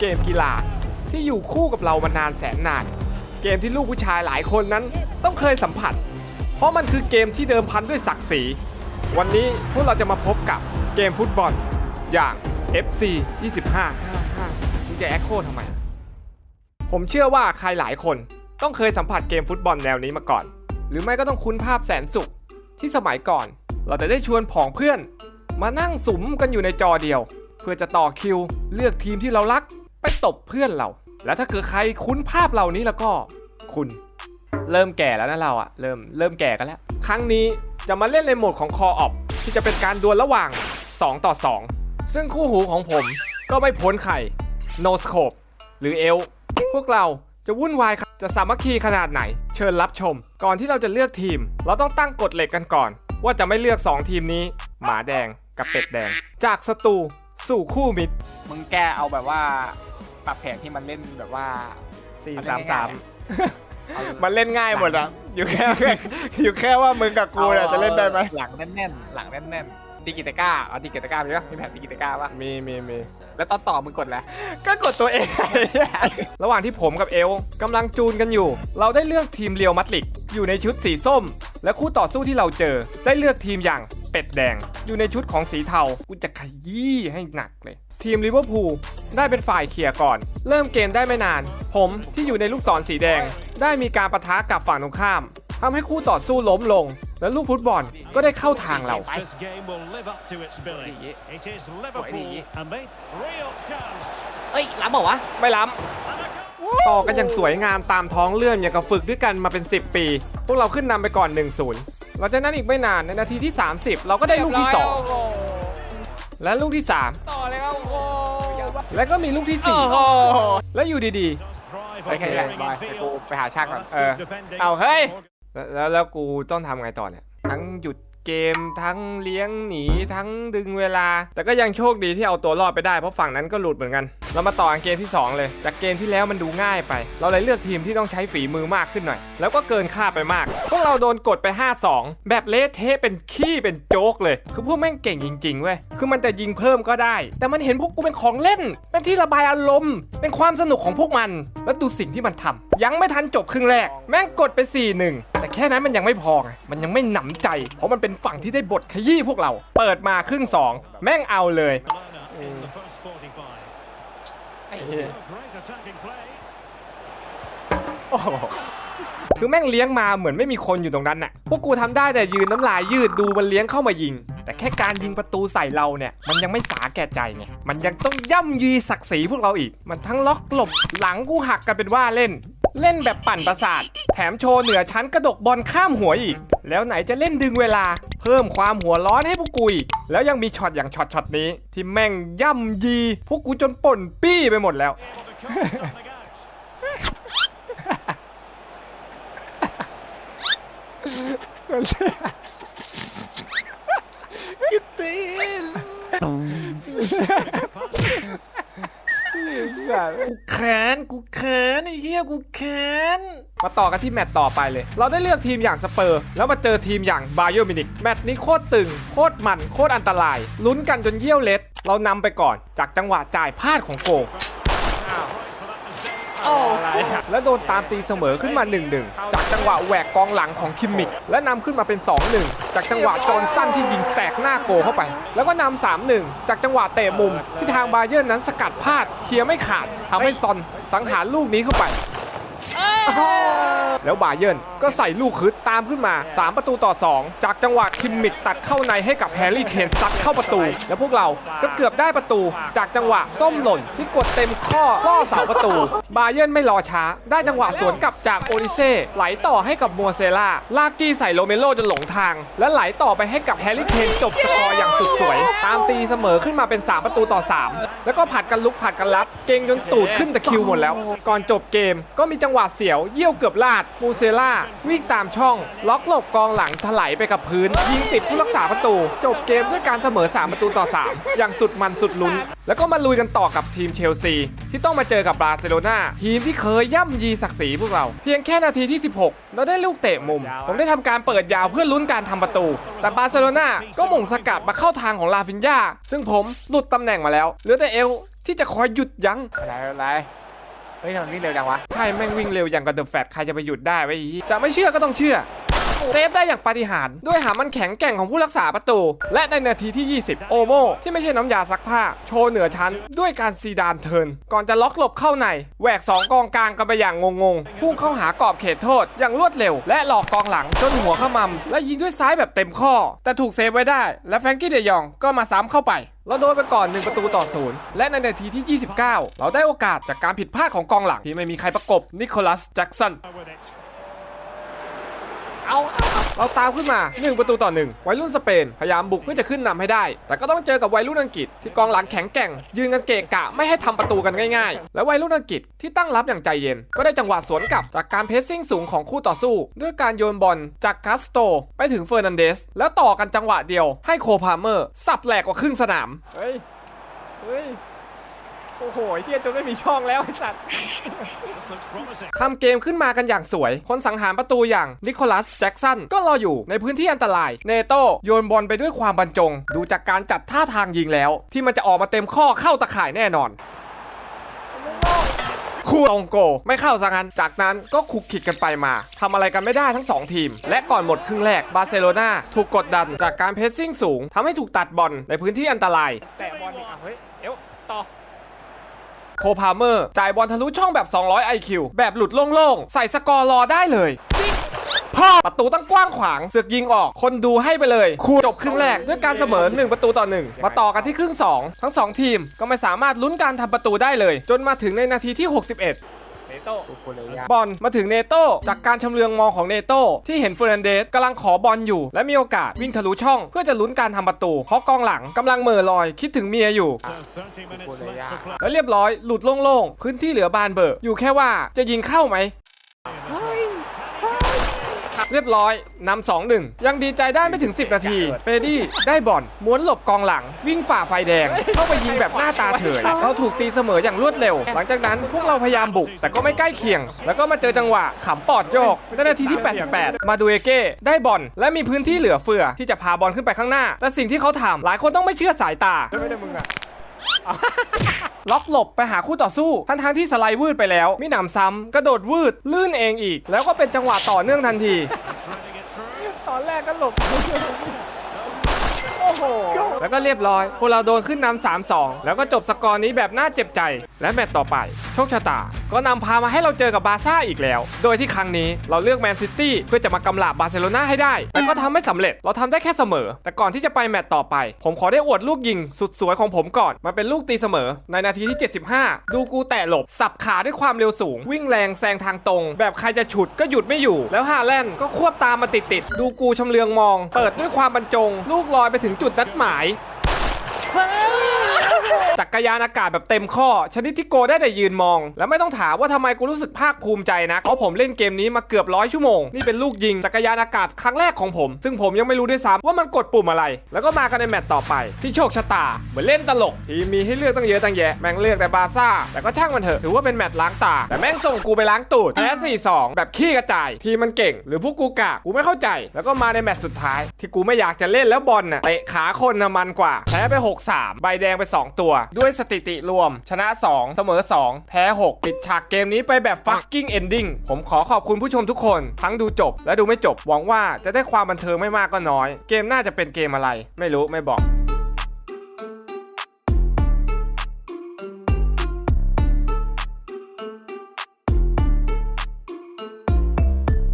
เกมกีฬาที่อยู่คู่กับเรามานานแสนนาน เกมที่ลูกผู้ชายหลายคนนั้นต้องเคยสัมผัส เพราะมันคือเกมที่เดิมพันด้วยศักดิ์ศรี วันนี้พวกเราจะมาพบกับเกมฟุตบอลอย่าง FC 2555มึงจะแอคโคทำไม ผมเชื่อว่าใครหลายคนต้องเคยสัมผัสเกมฟุตบอลแนวนี้มาก่อน หรือไม่ก็ต้องคุ้นภาพแสนสุขที่สมัยก่อน เราจะได้ชวนผองเพื่อน มานั่งสุมกันอยู่ในจอเดียว เพื่อจะต่อคิว เลือกทีมที่เรารัก ไปตบเพื่อนเรา แล้วถ้าเกิดใครคุ้นภาพเหล่านี้แล้วก็คุณ เริ่มแก่แล้วนะเราอะเริ่มเริ่มแก่กันแล้ว ครั้งนี้จะมาเล่นในโหมดของคอออ p ที่จะเป็นการดวลระหว่าง 2 ต่อ 2 ซึ่งคู่หูของผมก็ไม่พ้นใคร No Scope หรือเอลพวกเราจะวุ่นวายจะสามัคคีขนาดไหน เชิญรับชม ก่อนที่เราจะเลือกทีม เราต้องตั้งกฎเหล็กกันก่อน ว่าจะไม่เลือก 2 ทีมนี้ หมาแดงกับเป็ดแดง จากศัตรูสู่คู่มิตรมึงแกเอาแบบว่า ปรับแผนที่มันเล่นแบบว่า4เอา3เล่นง่าย3มันเล่นง่ายหมดอะอยู่แค่อยู่แค่ว่ามึงกับกูเนี่ยจะเล่นได้ไหมหลังแน่นๆหลังแน่นๆตีกิตาก้าเอาตีกิตาก้ามีปะมีแผนตีกิตาก้าปะมีมีมีแล้วตอนต่อมึงกดแล้ว ก็กดตัวเอง ระหว่างที่ผมกับเอลกำลังจูนกันอยู่ เราได้เลือกทีมเรียวมัดลิก อยู่ในชุดสีส้ม และคู่ต่อสู้ที่เราเจอ ได้เลือกทีมอย่าง เป็ดแดง อยู่ในชุดของสีเทา กูจะขยี้ให้หนักเลย ทีมลิเวอร์พูลได้เป็นฝ่ายเคลียร์ก่อน เริ่มเกมได้ไม่นาน ผมที่อยู่ในลูกศรสีแดง ได้มีการประทะกับฝั่งตรงข้ามทำให้คู่ต่อสู้ล้มลง และลูกฟุตบอลก็ได้เข้าทางเรา This game will live up to its billing. It is Liverpool and mate, real chance. เอ้ยรับบอกวะ ไม่ล้ำ And a goal. ต่อกันอย่างสวยงามตามท้องเรื่องอย่างกับฝึกด้วยกันมาเป็น 10 ปี พวกเราขึ้นนำไปก่อน 1-0 หลังจากนั้นอีกไม่นานในนาทีที่ 30 เราก็ได้ลูกที่ 2 และลูกที่ต่อเลยครับโอ้โห3และก็มีลูกที่ 4 และอยู่ดี Thrive ไปแค่ไหน on บอย the ไปกู field. ๆไปหาช่างก่อน That's เออ good defending. เอาเฮ้ยแล้วแล้วแล้วกูต้องทำไงต่อเนี่ยทั้งหยุด เกมทั้งเลี้ยงหนีทั้งดึงเวลา แต่ก็ยังโชคดีที่เอาตัวรอดไปได้เพราะฝั่งนั้นก็หลุดเหมือนกัน เรามาต่อกันเกมที่ 2 เลย จากเกมที่แล้วมันดูง่ายไป เราเลยเลือกทีมที่ต้องใช้ฝีมือมากขึ้นหน่อย แล้วก็เกินคาดไปมาก พวกเราโดนกดไป 5-2 แบบเละเทะเป็นขี้เป็นโจ๊กเลย คือพวกแม่งเก่งจริงๆเว้ยคือมันจะยิงเพิ่มก็ได้ แต่มันเห็นพวกกูเป็นของเล่น เป็นที่ระบายอารมณ์ เป็นความสนุกของพวกมัน แล้วดูสิ่งที่มันทำยังไม่ทันจบครึ่งแรก แม่งกดไป4-1 แต่แค่นั้นมันยังไม่พอไงมันยังไม่หนำใจ เพราะมันเป็นฝั่งที่ได้บทขยี้พวกเรา เปิดมาครึ่งสองแม่งเอาเลย In the first 45. ไอ้เหี้ย Great attacking play. โอ้โหคือแม่งเลี้ยงมาเหมือนไม่มีคนอยู่ตรงนั้นน่ะ พวกกูทำได้แต่ยืนน้ำลายยืดดูมันเลี้ยงเข้ามายิง แต่แค่การยิงประตูใส่เราเนี่ย มันยังไม่สาแก่ใจไงมันยังต้องย่ำยีศักดิ์ศรีพวกเราอีก มันทั้งล็อกหลบหลังกูหักกันเป็นว่าเล่น เล่นแบบปั่นประสาท แถมโชว์เหนือชั้นกระดกบอลข้ามหัวอีก แล้วไหนจะเล่นดึงเวลา เพิ่มความหัวร้อนให้พวกกูอีกแล้วยังมีช็อตอย่างช็อตช็อตนี้ ที่แม่งย่ำยี พวกกูจนป่นปี้ไปหมดแล้ว que tem กูแค้นกูแค้นไอ้เหี้ยกูแค้นมาต่อกันที่แมตต์ต่อไปเลย เราได้เลือกทีมอย่างสเปอร์ แล้วมาเจอทีมอย่างบาเยอมินิกแมตต์นี้โคตรตึง โคตรมัน โคตรอันตราย ลุ้นกันจนเยี่ยวเล็ด เรานำไปก่อนจากจังหวะจ่ายพลาดของโก Price for that mistake. อะไรอะ แล้วโดนตามตีเสมอขึ้นมา 1-1 จากจังหวะแหวกกองหลังของคิมมิก และนำขึ้นมาเป็น 2-1 จากจังหวะจอห์นสั้นที่ยิงแสกหน้าโกเข้าไป แล้วก็นำ3-1 จากจังหวะเตะมุม ที่ทางบาเยิร์นนั้นสกัดพลาดเคลียร์ไม่ขาดทำให้ซอนสังหารลูกนี้เข้าไปแล้วบาเยิร์นก็ใส่ลูกคืดตามขึ้นมา 3 ประตูต่อ 2 จากจังหวะ คิมมิกตัดเข้าในให้กับแฮร์รี่เคนซัดเข้าประตู แล้วพวกเราก็เกือบได้ประตูจากจังหวะส้มหล่นที่กดเต็มข้อล่อเสาประตู บาเยิร์นไม่รอช้า ได้จังหวะสวนกลับจากโอริเซ่ไหลต่อให้กับมัวเซล่าลากกี้ใส่โรเมโลจนหลงทาง และไหลต่อไปให้กับแฮร์รี่เคนจบสกอร์อย่างสุดสวย ตามตีเสมอขึ้นมาเป็น 3 ประตูต่อ 3 แล้วก็ผัดกันลุกผัดกันรับเก่งจนตูดขึ้นตะคิวหมดแล้ว ก่อนจบเกมก็มีจังหวะเสียวเยี่ยวเกือบลาดมูเซล่าวิ่งตามช่อง ล็อกหลบกองหลังถลายไปกับพื้นยิงติดผู้รักษาประตู จบเกมด้วยการเสมอ 3 ประตูต่อ 3 อย่างสุดมันสุดลุ้น แล้วก็มาลุยกันต่อกับทีมเชลซี ที่ต้องมาเจอกับบาร์เซโลนาทีมที่เคยย่ำยีศักดิ์ศรีพวกเรา เพียงแค่นาทีที่ 16 เราได้ลูกเตะมุม ผมได้ทำการเปิดยาวเพื่อลุ้นการทำประตู แต่บาร์เซโลนาก็หม่งสกัดมาเข้าทางของลาฟินยาซึ่งผมหลุดตำแหน่งมาแล้วเหลือแต่เอลที่จะคอยหยุดยั้งอะไรอะไรเฮ้ยทำไมวิ่งเร็วจังวะ ใช่ แม่งวิ่งเร็วอย่างกับเดอะแฟตใครจะไปหยุดได้ไว้อีจะไม่เชื่อก็ต้องเชื่อ เซฟได้อย่างปาฏิหาริย์ด้วยหามันแข็งแกร่งของผู้รักษาประตู และในนาทีที่ 20 โอโมที่ไม่ใช่น้ำยาซักผ้า โชว์เหนือชั้น ด้วยการซีดานเทิน ก่อนจะล็อกหลบเข้าในแหวก 2 กองกลางกันไปอย่างงงๆ พุ่งเข้าหากรอบเขตโทษ อย่างรวดเร็ว และหลอกกองหลังจนหัวขมำและยิงด้วยซ้ายแบบเต็มข้อ แต่ถูกเซฟไว้ได้ และแฟรงกี้เดยองก็มาซ้ำเข้าไปเราโดนไปก่อน 1 ประตูต่อศูนย์และในนาทีที่ 29 เราได้โอกาสจากการผิดพลาดของกองหลังที่ไม่มีใครประกบนิโคลัสแจ็กสัน เอาเราตามขึ้นมา 1 ประตูต่อ 1 วัยรุ่นสเปน พยายามบุกเพื่อจะขึ้นนำให้ได้ แต่ก็ต้องเจอกับวัยรุ่นอังกฤษที่กองหลังแข็งแกร่ง ยืนกันเกะกะไม่ให้ทำประตูกันง่ายๆ และวัยรุ่นอังกฤษที่ตั้งรับอย่างใจเย็น ก็ได้จังหวะสวนกลับจากการเพสซิ่งสูงของคู่ต่อสู้ ด้วยการโยนบอลจากคาสโตไปถึงเฟอร์นันเดส แล้วต่อกันจังหวะเดียวให้โคพาเมอร์สับแหลกกว่าครึ่งสนามเฮ้ยเฮ้ย โอ้โหเฮียจนไม่มีช่องแล้วไอ้สัตว์ This looks promising. ทำเกมขึ้นมากันอย่างสวย คนสังหารประตูอย่างนิโคลัสแจ็กสันก็รออยู่ในพื้นที่อันตราย เนโตโยนบอลไปด้วยความบรรจง ดูจากการจัดท่าทางยิงแล้ว ที่มันจะออกมาเต็มข้อเข้าตะข่ายแน่นอนคูตองโก ไม่เข้าซะงั้นจากนั้นก็คุกคิดกันไปมาทำอะไรกันไม่ได้ทั้ง 2 ทีม และก่อนหมดครึ่งแรกบาร์เซโลนาถูกกดดันจากการเพสซิ่งสูงทำให้ถูกตัดบอลในพื้นที่อันตราย แตะบอลอีกอะเฮ้ยเอวต่อ โคพาเมอร์จ่ายบอลทะลุช่องแบบ 200 IQ แบบหลุดโล่งๆ ใส่สกอร์รอได้เลยพ่อประตูตั้งกว้างขวางเสือกยิงออก คนดูให้ไปเลยคูจบครึ่งแรกด้วยการเสมอ 1 ประตูต่อ 1 มาต่อกันที่ครึ่ง 2 ทั้ง 2 ทีมก็ไม่สามารถลุ้นการทำประตูได้เลย จนมาถึงในนาทีที่ 61 นโต้กูกูเลยยากบอลมาถึงเนโต้จากการชำเลืองมองของเนโต้ที่เห็นเฟอร์นันเดสกำลังขอบอลอยู่ และมีโอกาสวิ่งทะลุช่อง เพื่อจะลุ้นการทำประตูเพราะกองหลังกำลังเหม่อลอยคิดถึงเมียอยู่ So 30 minutes Well, left yeah. for play. แล้วเรียบร้อยหลุดโล่งๆพื้นที่เหลือบานเบอร์อยู่แค่ว่าจะยิงเข้าไหม เรียบร้อยนำสองหนึ่งยังดีใจได้ไม่ถึง 10 นาทีเปดี้ได้บอลม้วนหลบกองหลัง วิ่งฝ่าไฟแดง เข้าไปยิงแบบหน้าตาเฉยเราถูกตีเสมออย่างรวดเร็ว หลังจากนั้นพวกเราพยายามบุก แต่ก็ไม่ใกล้เคียง แล้วก็มาเจอจังหวะขำปอดโยกในนาทีที่ 88 มาดูเอเก้ได้บอลและมีพื้นที่เหลือเฟือที่จะพาบอลขึ้นไปข้างหน้า แต่สิ่งที่เขาทำหลายคนต้องไม่เชื่อสายตาไม่ได้มึงอะ ล็อกหลบไปหาคู่ต่อสู้ ทั้งทงที่สไลด์วืดไปแล้วมีหนำซ้ำกระโดดวืดลื่นเองอีก แล้วก็เป็นจังหวะต่อเนื่องทันที ตอนแรกก็หลบ โอ้โห แล้วก็เรียบร้อย พวกเราโดนขึ้นนำ3 2 แล้วก็จบสกอร์นี้แบบน่าเจ็บใจ และแมตต์ต่อไป โชคชะตา ก็นำพามาให้เราเจอกับบาร์ซ่าอีกแล้ว โดยที่ครั้งนี้เราเลือกแมนซิตี้เพื่อจะมากำราบบาร์เซโลนาให้ได้ แต่ก็ทำไม่สำเร็จ เราทำได้แค่เสมอ แต่ก่อนที่จะไปแมตต์ต่อไป ผมขอได้อวดลูกยิงสุดสวยของผมก่อน มันเป็นลูกตีเสมอ ในนาทีที่ 75 ดูกูแตะหลบ สับขาด้วยความเร็วสูง วิ่งแรงแซงทางตรง แบบใครจะฉุดก็หยุดไม่อยู่ แล้วฮาแลนด์ก็ควบตามมาติดๆ ดูกูชำเลืองมอง เปิดด้วยความบรรจง ลูกลอยไปถึงจุดนัดหมาย Oh! จักรยานอากาศแบบเต็มข้อ ชนิดที่โกได้แต่ยืนมอง แล้วไม่ต้องถามว่าทำไมกูรู้สึกภาคภูมิใจนะเพราะผมเล่นเกมนี้มาเกือบร้อยชั่วโมง นี่เป็นลูกยิงจักรยานอากาศครั้งแรกของผม ซึ่งผมยังไม่รู้ด้วยซ้ำว่ามันกดปุ่มอะไร แล้วก็มากันในแมตต์ต่อไป ที่โชคชะตา เหมือนเล่นตลก ทีมมีให้เลือกตั้งเยอะตั้งแยะแม่งเลือกแต่บาซ่า แต่ก็ช่างมันเถอะถือว่าเป็นแมตต์ล้างตา แต่แม่งส่งกูไปล้างตูดแพ้4-2แบบขี้กระจาย ทีมมันเก่ง หรือพวกกูกะกูไม่เข้าใจ แล้วก็มาในแมตต์สุดท้าย ที่กูไม่อยากจะเล่นแล้วบอลน่ะเตะขาคนน่ะมันกว่าแพ้ไป 6-3 ใบแดงไป 2 ตัวด้วยสถิติรวม ชนะ 2 เสมอ 2 แพ้ 6 ปิดฉากเกมนี้ไปแบบ fucking ending ผมขอขอบคุณผู้ชมทุกคน ทั้งดูจบและดูไม่จบ หวังว่าจะได้ความบันเทิงไม่มากก็น้อย เกมน่าจะเป็นเกมอะไร ไม่รู้ไม่บอก